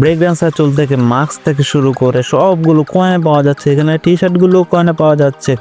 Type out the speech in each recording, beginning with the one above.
Break dancer চুল থেকে mask থেকে শুরু করে সবগুলো কয়েনে পাওয়া যাচ্ছে। এখানে টি শার্টগুলো কয়েনে পাওয়া যাচ্ছে।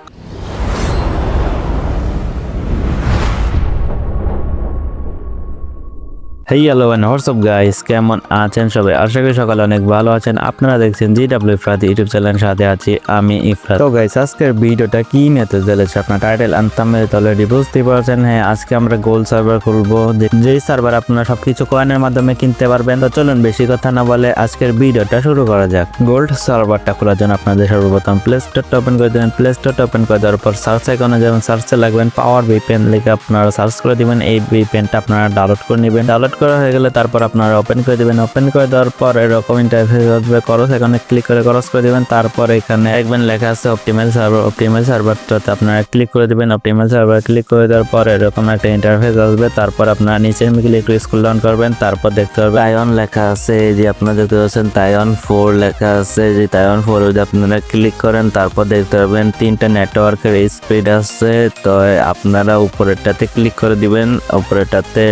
Hey hello and WhatsApp guys কেমন আছেন সবাই? আশা করি সকালে অনেক ভালো আছেন। আপনারা দেখছেন জি ডাব্লিউ ইফরাত ইউটিউব চ্যানেলের সাথে আছি আমি ইফরাত। তো গাইস আজকের ভিডিওটা কি নিতে চলেছে আপনার টাইটেল আন থাম্বনেল অলরেডি বুঝতে পারছেন। হ্যাঁ আজকে আমরা গোল সার্ভার খুলবো। যেই সার্ভার আপনারা সবকিছু কয়েনের মাধ্যমে কিনতে পারবেন, তো চলুন বেশি কথা না বলে আজকের ভিডিওটা শুরু করা যাক। গোল্ড সার্ভারটা খোলার জন্য আপনাদের সর্বপ্রথম প্লে স্টোরটা ওপেন করে দেবেন। প্লে স্টোরটা ওপেন করে দেওয়ার পর সার্চ আইকনে যাবেন সার্চে লাগবেন পাওয়ার ভিপিএন লিখে আপনারা সার্চ করে দিবেন। এই ভিপিএনটা আপনারা ডাউনলোড করে নেবেন। ডাউনলোড করা হয়ে গেলে তারপর আপনারা ওপেন করে দিবেন। ওপেন করে দেওয়ার পর এরকম ইন্টারফেস আসবে করস এখানে ক্লিক করে করস করে দিবেন। তারপর এখানে দেখবেন লেখা আছে অপটিমাল সার্ভার অপটিমাল সার্ভারটাতে আপনারা ক্লিক করে দিবেন। অপটিমাল সার্ভার ক্লিক করে দেওয়ার পর এরকম একটা ইন্টারফেস আসবে। তারপর আপনারা নিচের মিলে একটু স্কুল ডাউন করবেন। তারপর দেখতে পারবেন তাইওয়ান লেখা আছে, এই যে আপনারা দেখতে পাচ্ছেন তাইওয়ান ফোর লেখা আছে। যে তাইওয়ান ফোর যদি আপনারা ক্লিক করেন, তারপর দেখতে পারবেন তিনটা নেটওয়ার্কের স্পিড আছে। তো আপনারা উপরেরটাতে ক্লিক করে দিবেন। উপরেরটাতে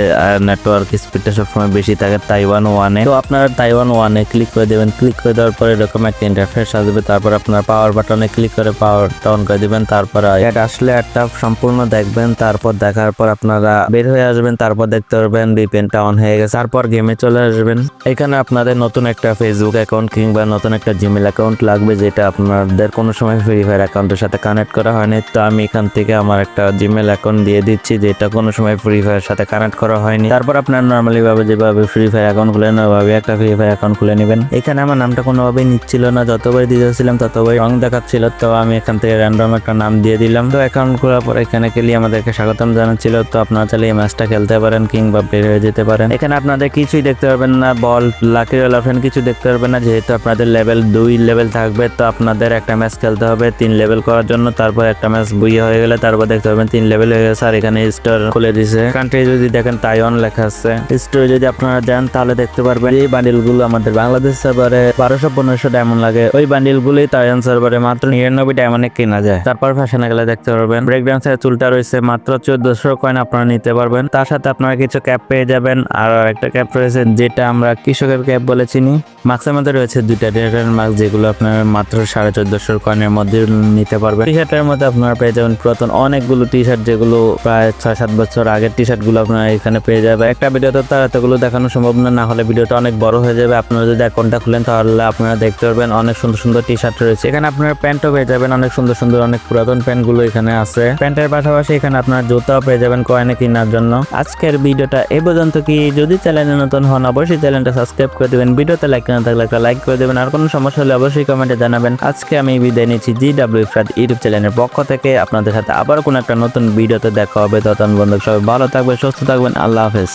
নেটওয়ার্ক স্পিডটা সবসময় বেশি থাকে তাইওয়ান ওয়ানে তো আপনারা তাইওয়ান ওয়ানে ক্লিক করে দেবেন। ক্লিক করে দেওয়ার পরে এরকম একটা ইন্টারফেস আসবে। তারপর আপনার পাওয়ার বাটনে ক্লিক করে পাওয়ার অন করে দিবেন। তারপর অ্যাড আসলে একটা সম্পূর্ণ দেখবেন। তারপর দেখার পর আপনারা বের হয়ে আসবেন। তারপর দেখতে পারবেন ভিপিএনটা অন হয়ে গেছে। তারপর গেমে চলে আসবেন। এখানে আপনাদের নতুন একটা ফেসবুক অ্যাকাউন্ট কিংবা নতুন একটা জিমেল অ্যাকাউন্ট লাগবে, যেটা আপনাদের কোনো সময় ফ্রি ফায়ার অ্যাকাউন্টের সাথে কানেক্ট করা হয়নি। তো আমি এখান থেকে আমার একটা জিমেল অ্যাকাউন্ট দিয়ে দিচ্ছি, যেটা কোনো সময় ফ্রি ফায়ার সাথে কানেক্ট করা হয়নি। তারপর আপনার নর্মালি ভাবে যেভাবে ফ্রি ফায়ার অ্যাকাউন্ট খুলে ওইভাবে একটা ফ্রি ফায়ার অ্যাকাউন্ট খুলে নেবেন। এখানে আমার নামটা কোনোভাবেই নিচ্ছিল না, যতবার দিতেছিলাম ততবার রং দেখাচ্ছিল। তো আমি এখান থেকে র্যান্ডম একটা নাম দিয়ে দিলাম। তো অ্যাকাউন্ট খোলার পর এখানে খেলি আমাদেরকে স্বাগতম জানাচ্ছিল। তো আপনারা চাইলে এই ম্যাচটা খেলতে পারেন কিংবা বের হয়ে যেতে পারেন। এখানে আপনাদের কিছুই দেখতে পারবেন না বল লাকি রোল অপশন কিছু দেখতে পারবেন না। যেহেতু আপনাদের লেভেল দুই লেভেল থাকবে, তো আপনাদের একটা ম্যাচ খেলতে হবে তিন লেভেল করার জন্য। তারপর একটা ম্যাচ বুইয়ে হয়ে গেলে তারপর দেখতে পারবেন তিন লেভেল হয়ে গেছে। আর এখানে স্টোর খুলে দিছে। কান্ট্রি যদি দেখেন তাইওয়ান লেখা আছে। স্টোরে যদি আপনারা যান, তাহলে দেখতে পারবেন এই বান্ডিলগুলো আমাদের বাংলাদেশ সার্ভারে বারোশো, পনেরোশো ডায়মন্ড লাগে। ওই বান্ডিল গুলোই তাইওয়ান সার্ভারে মাত্র নিরানব্বই ডায়মন্ডে কেনা যায়। তারপর ফ্যাশনে গেলে দেখতে পারবেন ব্রেক ডান্সের চুলটা রয়েছে মাত্র চোদ্দশো কয়েন আপনারা নিতে পারবেন। তার সাথে আপনারা কিছু ক্যাপ পেয়ে যাবেন। আর একটা ক্যাপ রয়েছে যেটা আমরা কৃষকের ক্যাপ বলে চিনি। মাস্কের মধ্যে রয়েছে দুইটা রেটের মাস্ক যেগুলো আপনার মাত্র সাড়ে চোদ্দশো কয়েনের মধ্যে নিতে পারবেন। টি শার্টের মধ্যে আপনারা পেয়ে যাবেন পুরাতন অনেকগুলো টি শার্ট যেগুলো প্রায় ছয়, সাত বছর আগের টি শার্টগুলো আপনারা এখানে পেয়ে যাবেন। একটা ভিডিওতে আর এতগুলো দেখানো সম্ভব না না হলে ভিডিওটা অনেক বড় হয়ে যাবে। আপনারা যদি অ্যাকাউন্টটা খুলেন তাহলে আপনারা দেখতে পারবেন অনেক সুন্দর সুন্দর টি শার্ট রয়েছে। এখানে আপনারা প্যান্টও পেয়ে যাবেন, অনেক সুন্দর সুন্দর, অনেক পুরাতন প্যান্টগুলো এখানে আছে। প্যান্টের পাশাপাশি এখানে আপনার জুতাও পেয়ে যাবেন কয়েনে কেনার জন্য। আজকের ভিডিওটা এ পর্যন্ত কি। যদি চ্যানেলে নতুন হন, অবশ্যই চ্যানেলটা সাবস্ক্রাইব করে দেবেন। ভিডিওতে লাইক না থাকলে একটা লাইক করে দেবেন। আর কোনো সমস্যা হলে অবশ্যই কমেন্টে জানাবেন। আজকে আমি বিদায় নিচ্ছি জি ডাব্লিউ ফ্রাদ ইউটিউব চ্যানেলের পক্ষ থেকে। আপনাদের সাথে আবার কোনো একটা নতুন ভিডিওতে দেখা হবে। ততক্ষণ বন্ধু সবাই ভালো থাকবেন, সুস্থ থাকবেন। আল্লাহ হাফেজ।